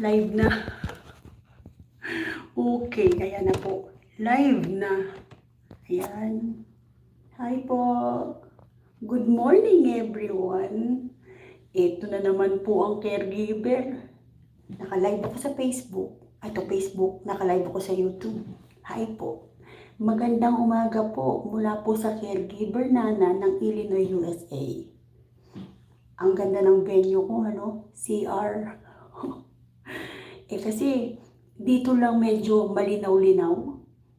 Live na. Okay, ayan na po. Live na. Ayan. Hi po. Good morning everyone. Ito na naman po ang caregiver. Naka-live ako sa Facebook. Ito Facebook, naka-live ako sa YouTube. Hi po. Magandang umaga po mula po sa caregiver Nana ng Illinois, USA. Ang ganda ng venue ko, ano? CR. Eh kasi, dito lang medyo malinaw-linaw.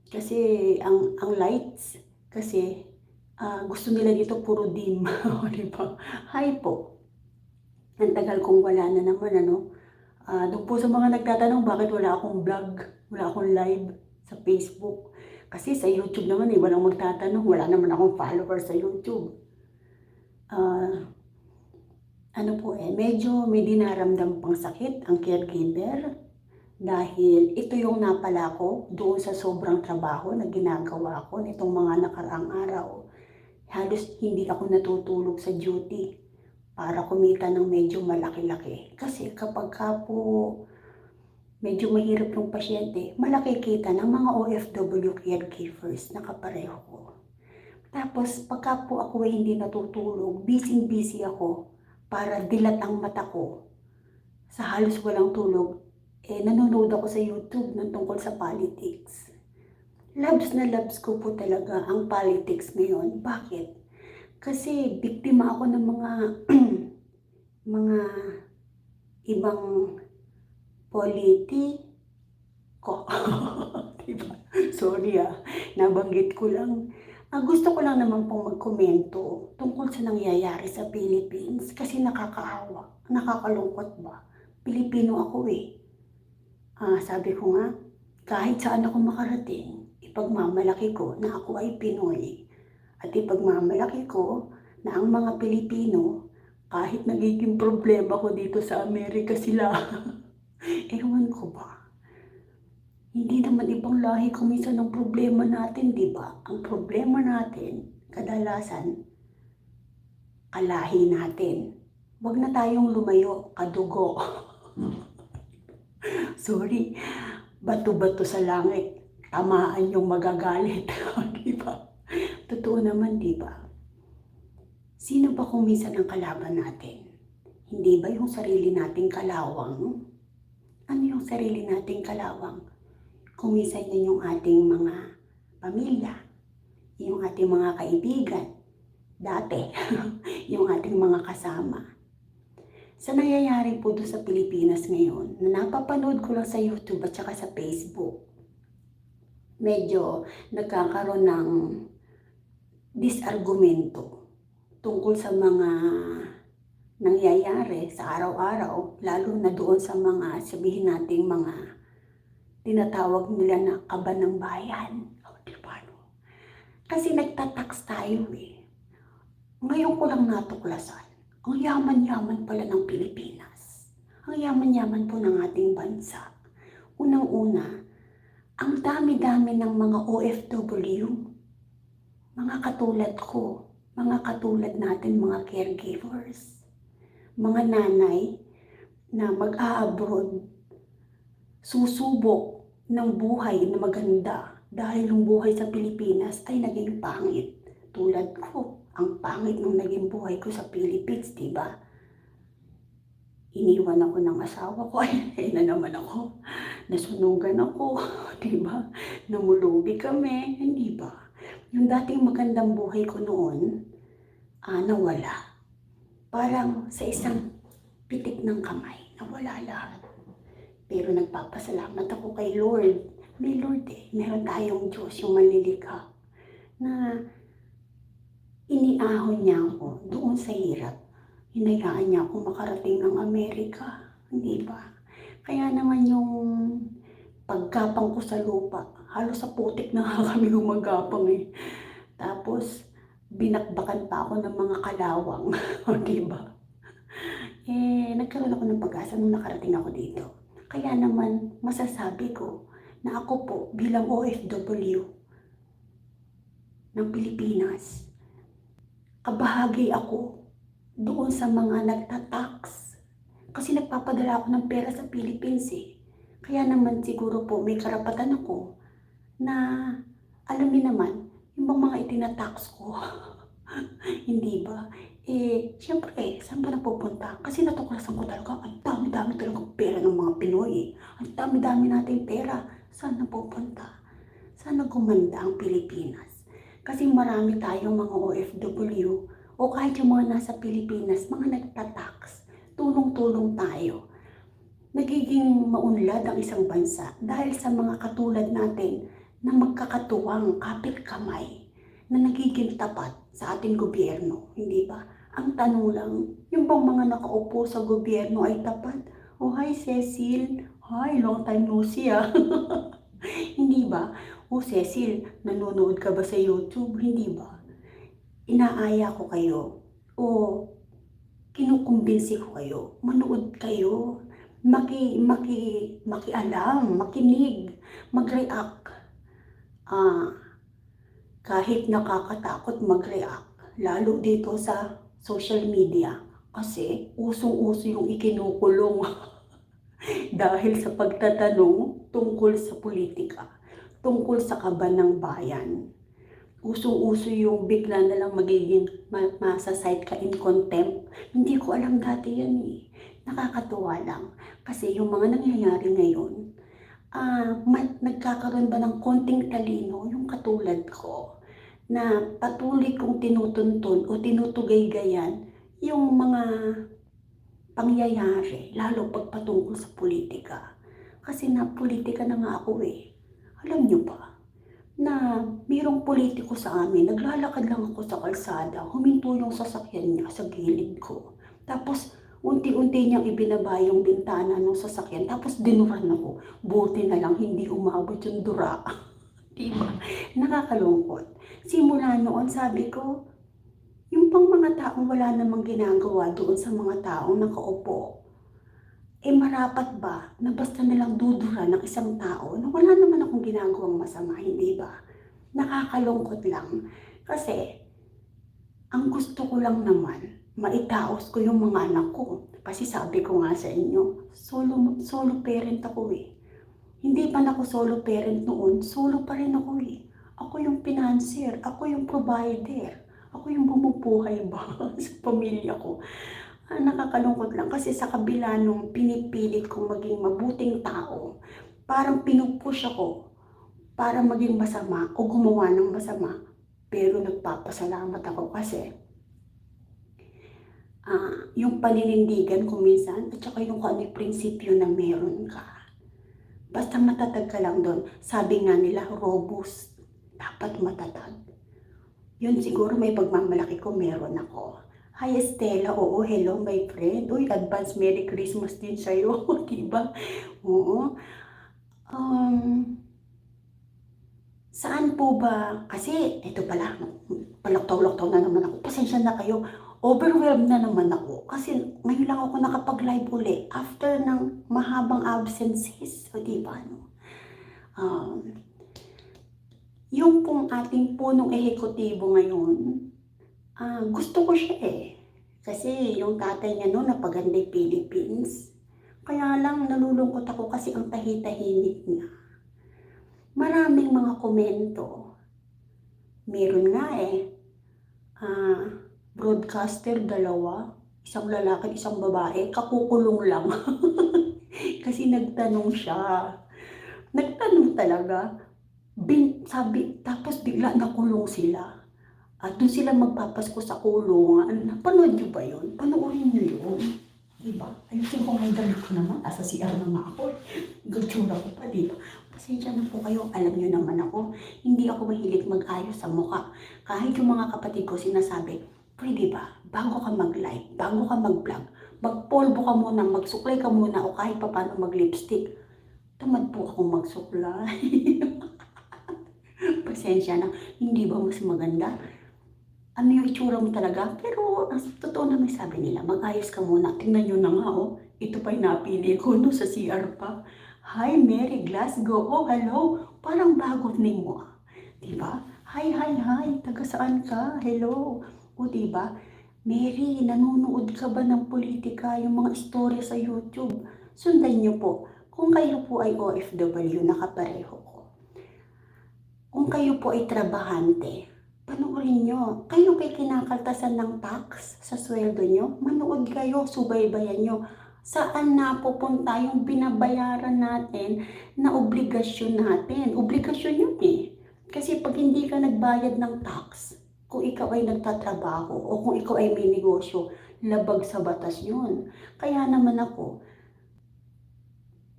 Kasi, ang, ang lights, kasi, ah, gusto nila dito puro dim. Di ba? Hi po. Ang tagal kong wala na naman, ano? Ah, doon po sa mga nagtatanong, bakit wala akong vlog, wala akong live sa Facebook. Kasi sa YouTube naman, eh, walang magtatanong, wala naman akong followers sa YouTube. Ah, ano po eh, medyo may dinaramdam pang sakit ang caregiver dahil ito yung napala ko doon sa sobrang trabaho na ginagawa ko nitong mga nakaraang araw. Halos hindi ako natutulog sa duty para kumita ng medyo malaki-laki. Kasi kapag ka po medyo mahirap yung pasyente, malaki kita ng mga OFW caregivers na kapareho ko. Tapos pagka po ako ay hindi natutulog, busy-busy ako para dilat ang mata ko sa halos walang tulog, eh nanonood ako sa YouTube ng tungkol sa politics. Loves na loves ko po talaga ang politics ngayon. Bakit? Kasi biktima ako ng mga mga ibang politiko. diba? Sorry ah, nabanggit ko lang. Ah, gusto ko lang naman pong magkomento tungkol sa nangyayari sa Philippines kasi nakakaawa, nakakalungkot ba? Pilipino ako eh. Ah, sabi ko nga, kahit saan ako makarating, ipagmamalaki ko na ako ay Pinoy. At ipagmamalaki ko na ang mga Pilipino, kahit nagiging problema ko dito sa Amerika sila, ewan ko ba? Hindi naman ibang lahi kuminsan ang problema natin, di ba? Ang problema natin, kadalasan, kalahi natin. Huwag na tayong lumayo, kadugo. Sorry, bato-bato sa langit. Tamaan yung magagalit. di ba? Totoo naman, di ba? Sino ba kung minsan ang kalaban natin? Hindi ba yung sarili nating kalawang? Ano yung sarili nating kalawang? Kumisan yan yung ating mga pamilya, yung ating mga kaibigan, dati, yung ating mga kasama. Sa nangyayari po doon sa Pilipinas ngayon, na napapanood ko lang sa YouTube at saka sa Facebook, medyo nagkakaroon ng disargumento tungkol sa mga nangyayari sa araw-araw, lalo na doon sa mga sabihin nating mga tinatawag nila na kaba ng bayan. O, di ba, no? Kasi nagtatax tayo eh. Ngayon ko lang natuklasan, ang yaman-yaman pala ng Pilipinas. Ang yaman-yaman po ng ating bansa. Unang-una, ang dami-dami ng mga OFW, mga katulad ko, mga katulad natin mga caregivers, mga nanay na mag-a-abroad susubok ng buhay na maganda dahil yung buhay sa Pilipinas ay naging pangit. Tulad ko, ang pangit ng naging buhay ko sa Philippines, di ba? Iniwan ako ng asawa ko, ay na naman ako. Nasunugan ako, di ba? Namulubi kami, hindi ba? Yung dating magandang buhay ko noon, ah, nawala. Parang sa isang pitik ng kamay, nawala lahat. Pero nagpapasalamat ako kay Lord. May Lord eh. Meron tayong Diyos, yung manlilikha. Na iniahon niya ako doon sa hirap. Hinayaan niya ako makarating ng Amerika. Hindi ba? Kaya naman yung pagkapang ko sa lupa, halos sa putik na kami gumagapang eh. Tapos, binakbakan pa ako ng mga kalawang. O, di ba? Eh, nagkaroon ako ng pag-asa nung nakarating ako dito. Kaya naman masasabi ko na ako po bilang OFW ng Pilipinas, kabahagi ako doon sa mga nagtatax, Kasi nagpapadala ako ng pera sa Philippines eh. Kaya naman siguro po may karapatan ako na alamin naman yung mga itinatax ko. Hindi ba? Eh, syempre, saan ba napupunta? Kasi natuklasan ko talaga, ang dami-dami talaga pera ng mga Pinoy eh. Ang dami-dami natin pera. Saan napupunta? Sana gumanda ang Pilipinas. Kasi marami tayong mga OFW o kahit yung mga nasa Pilipinas, mga nagtatax, tulong-tulong tayo. Nagiging maunlad ang isang bansa dahil sa mga katulad natin na magkakatuwang kapit kamay na nagiging tapat sa ating gobyerno, hindi ba? Ang tanong lang, yung bang mga nakaupo sa gobyerno ay tapat? Oh, hi Cecil. Hi, long time no see ah. hindi ba? Oh, Cecil, nanonood ka ba sa YouTube? Hindi ba? Inaaya ko kayo. O kinukumbinsi ko kayo. Manood kayo. Maki, maki, makialam, makinig, mag-react. Ah, kahit nakakatakot mag-react, lalo dito sa social media. Kasi usong-uso yung ikinukulong dahil sa pagtatanong tungkol sa politika, tungkol sa kaban ng bayan. Usong-uso yung bigla na lang magiging ma- masasite ka in contempt. Hindi ko alam dati yan eh. Nakakatuwa lang. Kasi yung mga nangyayari ngayon, ma- nagkakaroon ba ng konting talino yung katulad ko na patuloy kong tinutuntun o tinutugay-gayan yung mga pangyayari, lalo pag patungkol sa politika. Kasi na politika na nga ako eh. Alam nyo ba, na mayroong politiko sa amin, naglalakad lang ako sa kalsada, huminto yung sasakyan niya sa gilid ko. Tapos, unti-unti niyang ibinaba yung bintana ng sasakyan, tapos dinuran ako. Buti na lang hindi umabot yung dura. diba? Nakakalungkot. Simula noon, sabi ko, yung pang mga taong wala namang ginagawa doon sa mga taong nakaupo, eh marapat ba na basta nilang dudura ng isang tao na wala naman akong ginagawang masama, hindi ba? Nakakalungkot lang. Kasi, ang gusto ko lang naman, maitaos ko yung mga anak ko. Kasi sabi ko nga sa inyo, solo, solo parent ako eh. Hindi pa ako solo parent noon, solo pa rin ako eh. Ako yung financier, ako yung provider, ako yung bumubuhay ba sa pamilya ko. Ah, nakakalungkot lang kasi sa kabila nung pinipilit kong maging mabuting tao, parang pinupush ako para maging masama o gumawa ng masama. Pero nagpapasalamat ako kasi ah, yung paninindigan ko minsan at saka yung kung ano yung prinsipyo na meron ka. Basta matatag ka lang doon. Sabi nga nila, robust. Dapat matatag. Yun siguro may pagmamalaki ko meron ako. Hi Estela, oo, hello my friend. Uy, advance Merry Christmas din sa'yo, diba? Oo. Um, saan po ba? Kasi, ito pala, palaktaw-laktaw na naman ako. Pasensya na kayo. Overwhelmed na naman ako. Kasi ngayon lang ako nakapag-live uli after ng mahabang absences. O diba, no? Um, yung pong ating punong ehekutibo ngayon, ah, gusto ko siya eh. Kasi yung tatay niya noon napaganday Philippines. Kaya lang nalulungkot ako kasi ang tahi-tahimik niya. Maraming mga komento. Meron nga eh. Ah, broadcaster dalawa. Isang lalaki, isang babae. Kakukulong lang. kasi nagtanong siya. Nagtanong talaga bin, sabi, tapos bigla nakulong sila. At doon sila magpapasko sa kulungan. Napanood nyo ba yun? Panoorin nyo yun. Diba? Ayusin ko nga yung damit ko naman. Asa CR na nga ako. Gatsura ko pa, diba? Pasensya na po kayo. Alam nyo naman ako. Hindi ako mahilig mag-ayos sa mukha. Kahit yung mga kapatid ko sinasabi, pwede ba? Bago ka mag-live, bago ka mag-vlog, magpolvo ka muna, magsuklay ka muna, o kahit pa paano mag-lipstick. Tamad po akong magsuklay. Pasensya na, hindi ba mas maganda? Ano yung itsura mo talaga? Pero, ang totoo naman sabi nila, mag-ayos ka muna. Tingnan nyo na nga, oh. Ito pa yung napili ko, no, sa CR pa. Hi, Mary Glasgow. Oh, hello. Parang bago name mo, ah. Diba? Hi, hi, hi. Taga saan ka? Hello. O, diba? Mary, nanonood ka ba ng politika, yung mga istorya sa YouTube? Sundan niyo po. Kung kayo po ay OFW, nakapareho. Kung kayo po ay trabahante, panoorin nyo. Kayo ba'y kinakaltasan ng tax sa sweldo nyo? Manood kayo, subaybayan nyo. Saan napupunta yung binabayaran natin na obligasyon natin? Obligasyon yun eh. Kasi pag hindi ka nagbayad ng tax, kung ikaw ay nagtatrabaho o kung ikaw ay may negosyo, labag sa batas yun. Kaya naman ako,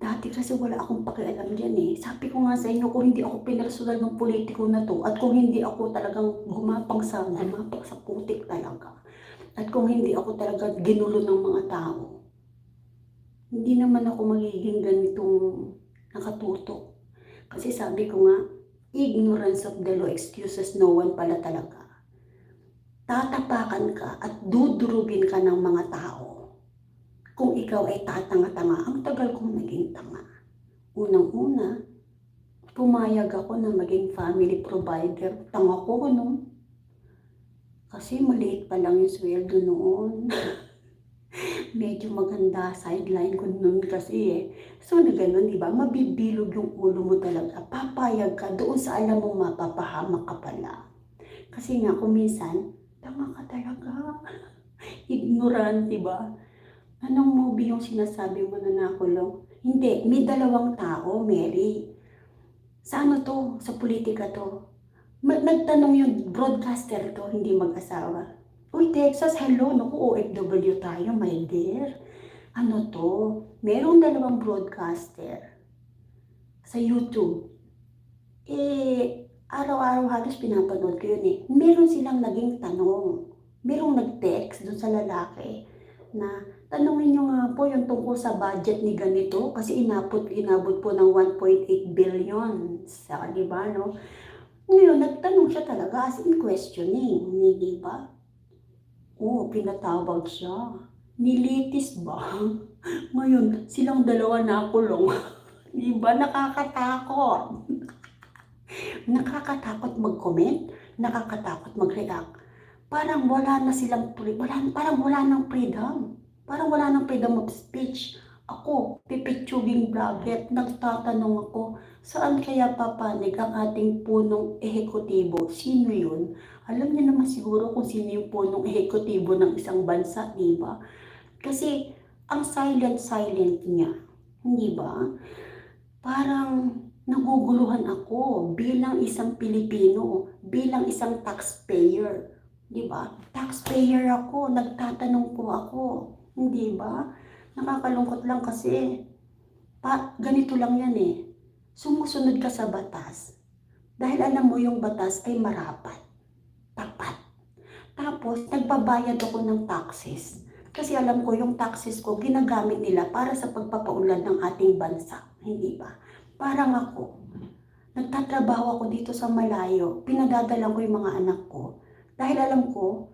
dati kasi wala akong pakialam dyan eh. Sabi ko nga sa inyo, kung hindi ako pinarasulan ng politiko na to, at kung hindi ako talagang gumapang sa, gumapang sa putik talaga, at kung hindi ako talaga ginulo ng mga tao, hindi naman ako magiging ganitong nakatutok. Kasi sabi ko nga, ignorance of the law excuses no one pala talaga tatapakan ka at dudurugin ka ng mga tao. Kung ikaw ay tatanga-tanga, ang tagal kong naging tanga. Unang-una, pumayag ako na maging family provider. Tanga ko, no? Kasi maliit pa lang yung sweldo noon. Medyo maganda sideline ko noon kasi eh. So na ganun, di ba? Mabibilog yung ulo mo talaga. Papayag ka doon sa alam mong mapapahamak ka pala. Kasi nga, kung minsan, Tama ka talaga. Ignorant, di ba? Anong movie yung sinasabi mo na nakulong? Hindi, may dalawang tao, Mary. Sa ano to? Sa politika to? Nagtanong yung broadcaster to, hindi mag-asawa. Uy, Texas, hello, naku, OFW tayo, my dear. Ano to? Merong dalawang broadcaster sa YouTube. Eh, araw-araw halos pinapanood ko yun eh. Meron silang naging tanong. Merong nag-text dun sa lalaki na tanongin nyo nga po yung tungkol sa budget ni ganito kasi inabot, inabot po ng 1.8 billion. Sa, di ba, no? Ngayon, nagtanong siya talaga as in questioning, di ba? Oo, pinatawag siya. Nilitis ba? Ngayon, silang dalawa nakulong. di ba? Nakakatakot. Nakakatakot mag-comment, nakakatakot mag-react. Parang wala na silang, wala, parang wala ng freedom. Parang wala ng freedom of speech. Ako, pipitsuging vlogger, nagtatanong ako, saan kaya papanig ang ating punong ehekutibo? Sino yun? Alam niyo naman siguro kung sino yung punong ehekutibo ng isang bansa, di ba? Kasi, ang silent-silent niya, hindi ba? Parang naguguluhan ako bilang isang Pilipino, bilang isang taxpayer. Di ba? Taxpayer ako, nagtatanong po ako. Hindi ba? Nakakalungkot lang kasi pa, ganito lang yan eh. Sumusunod ka sa batas. Dahil alam mo yung batas ay marapat. Tapat. Tapos, nagbabayad ako ng taxes. Kasi alam ko yung taxes ko ginagamit nila para sa pagpapaunlad ng ating bansa. Hindi ba? Parang ako, nagtatrabaho ako dito sa malayo, pinadadala ko yung mga anak ko. Dahil alam ko,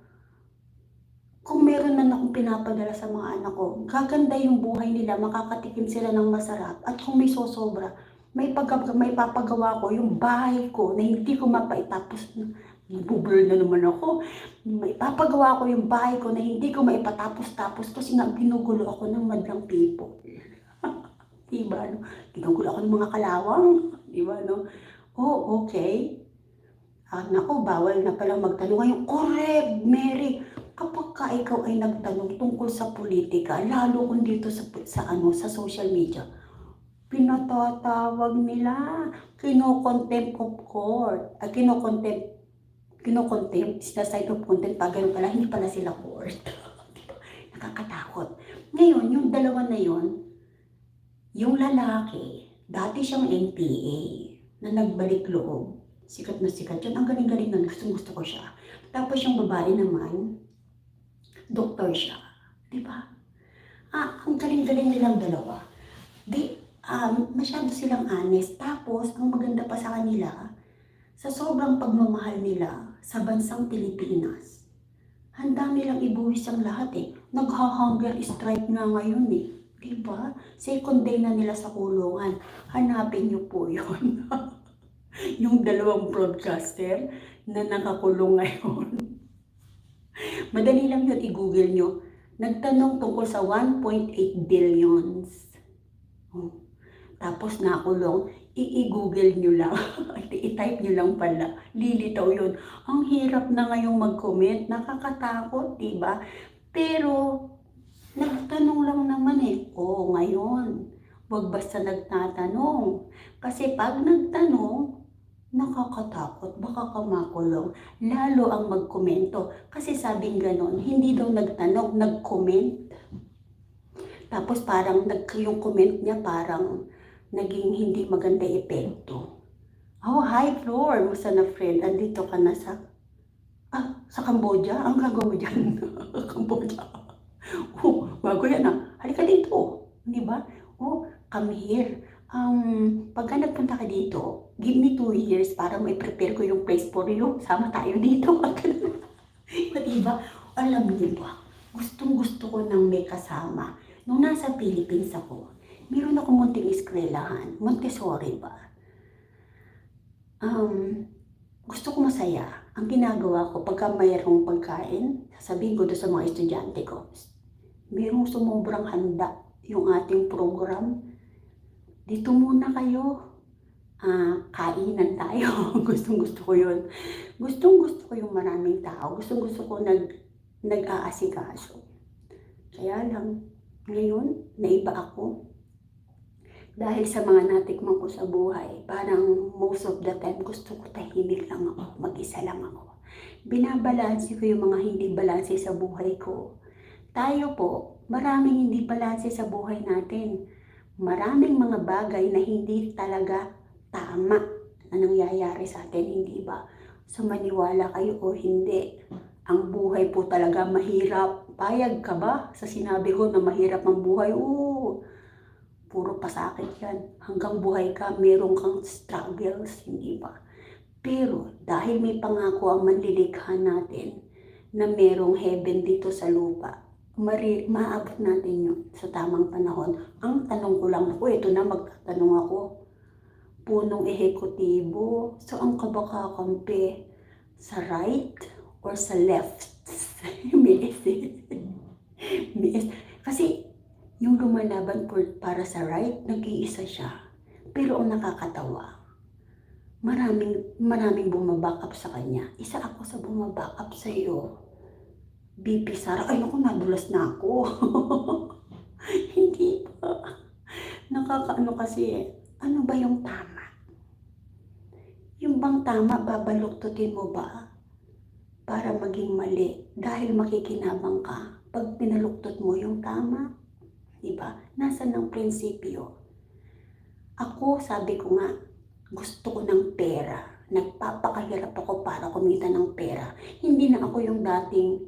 kung meron man akong pinapadala sa mga anak ko, gaganda yung buhay nila, makakatikim sila ng masarap. At kung may sosobra, may, pag, may papagawa ko yung bahay ko na hindi ko mapaitapos. Bubler na naman ako. May papagawa ko yung bahay ko na hindi ko maipatapos-tapos kasi nga ginugulo ako ng madlang people. diba, no? Ginugulo ako ng mga kalawang. Diba, no? Oh, okay. Ah, nako, bawal na palang magtanong ngayon. Correct, Mary. Kapag ka ikaw ay nagtanong tungkol sa politika, lalo kung dito sa, sa, ano, sa social media, pinatatawag nila, kino-contempt of court, ay kino-contempt, kino-contempt, side of contempt, pag pala, hindi pala sila court. Nakakatakot. Ngayon, yung dalawa na yon, yung lalaki, dati siyang NPA, na nagbalik loob. Sikat na sikat yun. Ang galing-galing na gusto, gusto ko siya. Tapos yung babae naman, doktor siya. Di ba? Ah, ang galing-galing nilang dalawa. Di, um, masyado silang honest. Tapos, ang maganda pa sa kanila, sa sobrang pagmamahal nila sa bansang Pilipinas, handa nilang ibuwis ang lahat eh. Nagha-hunger strike nga ngayon eh. Di ba? Second day na nila sa kulungan. Hanapin niyo po yun. yung dalawang broadcaster na nakakulong ngayon. Madali lang yun, i-google nyo. Nagtanong tungkol sa 1.8 billions. Oh. Tapos nakulong, i-google nyo lang. I-type nyo lang pala. Lilitaw yun. Ang hirap na ngayong mag-comment. Nakakatakot, di ba? Pero, nagtanong lang naman eh. Oo, ngayon. Huwag basta nagtatanong. Kasi pag nagtanong, nakakatakot. Baka ka makulong. Lalo ang magkomento. Kasi sabing ganon, hindi daw nagtanong, nag-comment. Tapos parang nag, yung comment niya parang naging hindi maganda epekto. Oh, hi Flor! Musta na friend? Andito ka na sa... Ah, sa Cambodia? Ang gagawin mo dyan? Cambodia. Oh, bago yan ah. Halika dito. Di ba? Oh, come here. Um, pagka nagpunta ka dito, give me two years para may prepare ko yung place for you. Sama tayo dito. diba? Alam niyo ba, gustong gusto ko nang may kasama. Nung nasa Philippines ako, meron ako munting eskwelahan, Montessori ba? Um, gusto ko masaya. Ang ginagawa ko, pagka mayroong pagkain, sasabihin ko doon sa mga estudyante ko, mayroong sumubrang handa yung ating program. Dito muna kayo. Ah, kainan tayo. gustong gusto ko yun. Gustong gusto ko yung maraming tao. Gustong gusto ko nag, nag-aasikaso. Kaya lang, ngayon, naiba ako dahil sa mga natikman ko sa buhay, parang most of the time gusto ko tahimik lang ako, mag-isa lang ako. Binabalanse ko yung mga hindi balanse sa buhay ko. Tayo po, maraming hindi balanse sa buhay natin. Maraming mga bagay na hindi talaga tama na nangyayari sa atin, hindi ba? So maniwala kayo o hindi. Ang buhay po talaga mahirap. Payag ka ba sa sinabi ko na mahirap ang buhay? Oo puro pasakit yan. Hanggang buhay ka, meron kang struggles, hindi ba? Pero dahil may pangako ang manlilikha natin na merong heaven dito sa lupa, mari, maabot natin yun sa tamang panahon. Ang tanong ko lang ako, ito na magtatanong ako, punong ehekutibo, saan ka ba kakampi? Sa right or sa left? may S. Kasi yung lumalaban por, para sa right, nag-iisa siya. Pero ang nakakatawa, maraming, maraming bumaback up sa kanya. Isa ako sa bumaback up sa iyo. BP Sara, ay naku, nadulas na ako. Hindi pa. Nakakaano kasi, ano ba yung tama? Yung bang tama, babaluktutin mo ba? Para maging mali. Dahil makikinabang ka. Pag pinaluktot mo yung tama, Diba? Nasaan ang prinsipyo? Ako, sabi ko nga, gusto ko ng pera. Nagpapakahirap ako para kumita ng pera. Hindi na ako yung dating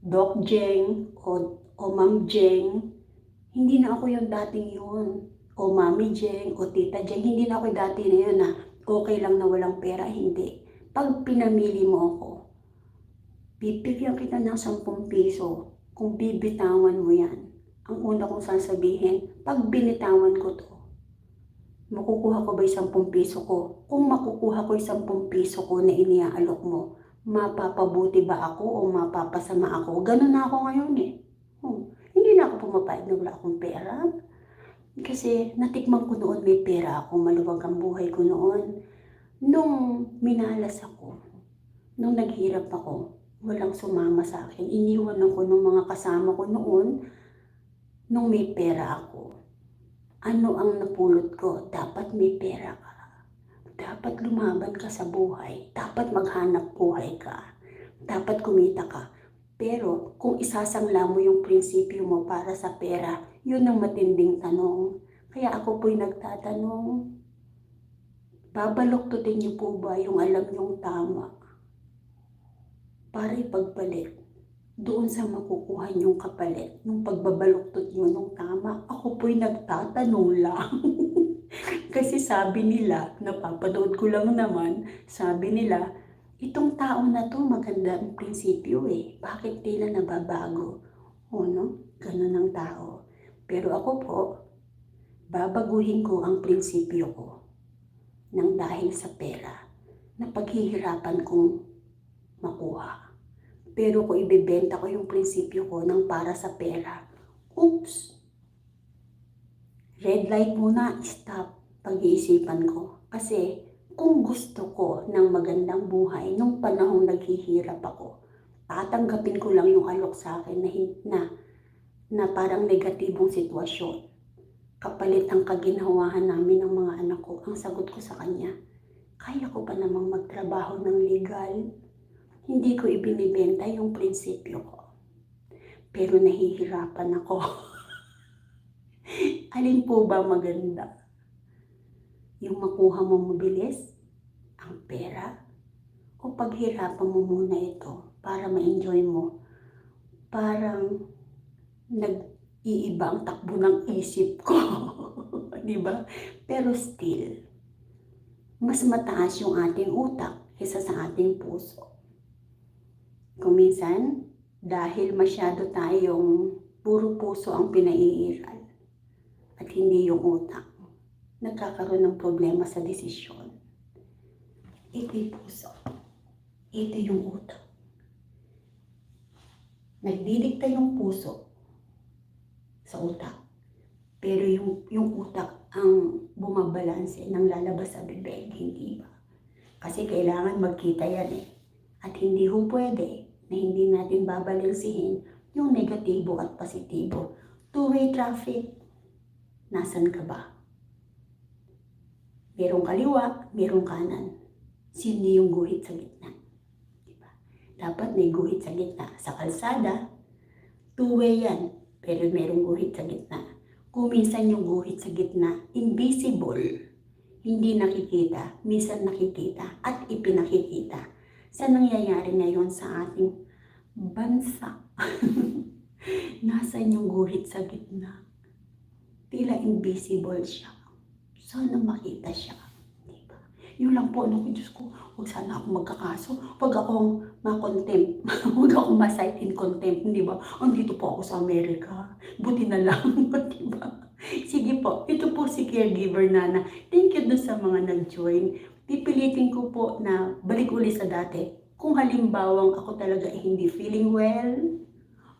Doc Jeng o, o Ma'am Jeng. Hindi na ako yung dating yun. O Mami Jeng o Tita Jeng. Hindi na ako yung dati na yun na okay lang na walang pera. Hindi. Pag pinamili mo ako, bibigyan kita ng 10 piso kung bibitawan mo yan ang una kong sasabihin, pag binitawan ko to, makukuha ko ba yung 10 piso ko? Kung makukuha ko yung 10 piso ko na iniaalok mo, mapapabuti ba ako o mapapasama ako? Ganun na ako ngayon eh. Hmm. Hindi na ako pumapayag na wala akong pera. Kasi natikman ko noon may pera ako, maluwag ang buhay ko noon. Nung minalas ako, nung naghirap ako, walang sumama sa akin. Iniwan ako ng mga kasama ko noon nung may pera ako, ano ang napulot ko? Dapat may pera ka. Dapat lumaban ka sa buhay. Dapat maghanap buhay ka. Dapat kumita ka. Pero kung isasangla mo yung prinsipyo mo para sa pera, yun ang matinding tanong. Kaya ako po'y nagtatanong, babaloktutin niyo po ba yung alam niyong tama para ipagbalik doon sa makukuha niyong kapalit, nung pagbabaluktot niyo nung tama, ako po'y nagtatanong lang. Kasi sabi nila, napapanood ko lang naman, sabi nila, itong tao na to maganda ang prinsipyo eh. Bakit tila nababago? O no? Ganun ang tao. Pero ako po, babaguhin ko ang prinsipyo ko nang dahil sa pera na paghihirapan kong makuha. Pero kung ibebenta ko yung prinsipyo ko ng para sa pera, oops! Red light muna, stop. Pag-iisipan ko. Kasi kung gusto ko ng magandang buhay nung panahong naghihirap ako, tatanggapin ko lang yung alok sa akin na, na, na parang negatibong sitwasyon. Kapalit ang kaginhawahan namin ng mga anak ko. Ang sagot ko sa kanya, kaya ko pa namang magtrabaho ng legal. Hindi ko ibinibenta yung prinsipyo ko. Pero nahihirapan ako. Alin po ba maganda? Yung makuha mo mabilis? Ang pera? O paghirapan mo muna ito para ma-enjoy mo? Parang nag-iiba ang takbo ng isip ko. Di ba? Pero still, mas mataas yung ating utak kaysa sa ating puso. Kung minsan, dahil masyado tayong puro puso ang pinaiiral at hindi yung utak, nagkakaroon ng problema sa desisyon. Ito yung puso. Ito yung utak. Nagdidikta yung puso sa utak. Pero yung, yung utak ang bumabalanse ng lalabas sa bibig, hindi ba? Kasi kailangan magkita yan eh. At hindi ho pwede na hindi natin babalansihin yung negatibo at positibo. Two-way traffic. Nasaan ka ba? Merong kaliwa, merong kanan. Sino yung guhit sa gitna? Diba? Dapat may guhit sa gitna. Sa kalsada, two-way yan. Pero merong guhit sa gitna. Kung minsan yung guhit sa gitna, invisible, hindi nakikita, minsan nakikita at ipinakikita sa nangyayari ngayon sa ating bansa. Nasaan yung guhit sa gitna? Tila invisible siya. Sana makita siya. Diba? Yun lang po, ano ko, Diyos ko, huwag sana ako magkakaso. Huwag akong ma-contempt. huwag akong ma-cite in contempt, di ba? Andito po ako sa Amerika. Buti na lang, di ba? Sige po, ito po si caregiver Nana. Thank you dun sa mga nag-join. Pipilitin ko po na balik uli sa dati. Kung halimbawang ako talaga ay hindi feeling well,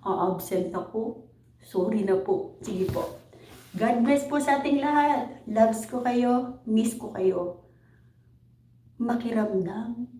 absent ako, sorry na po. Sige po. God bless po sa ating lahat. Loves ko kayo, miss ko kayo. Makiramdam.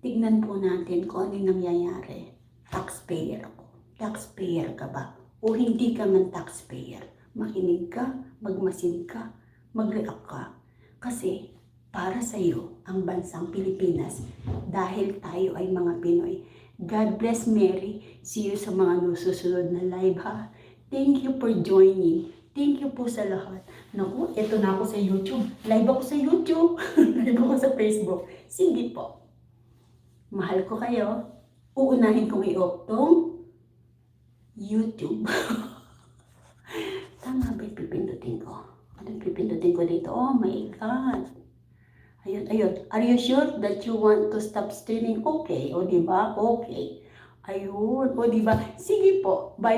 Tignan po natin kung ano yung nangyayari. Taxpayer ako. Taxpayer ka ba? O hindi ka man taxpayer? Makinig ka, magmasid ka, mag-react ka. Kasi para sa iyo ang bansang Pilipinas dahil tayo ay mga Pinoy. God bless Mary. See you sa mga susunod na live ha. Thank you for joining. Thank you po sa lahat. Naku, eto na ako sa YouTube. Live ako sa YouTube. live ako sa Facebook. Sige po. Mahal ko kayo. Uunahin kong i-off tong YouTube. Tama ba pipindutin ko? Ano pipindutin ko dito? Oh my God. Ayun, ayun. Are you sure that you want to stop streaming? Okay. O, di ba? Okay. Ayun. O, di ba? Sige po. Bye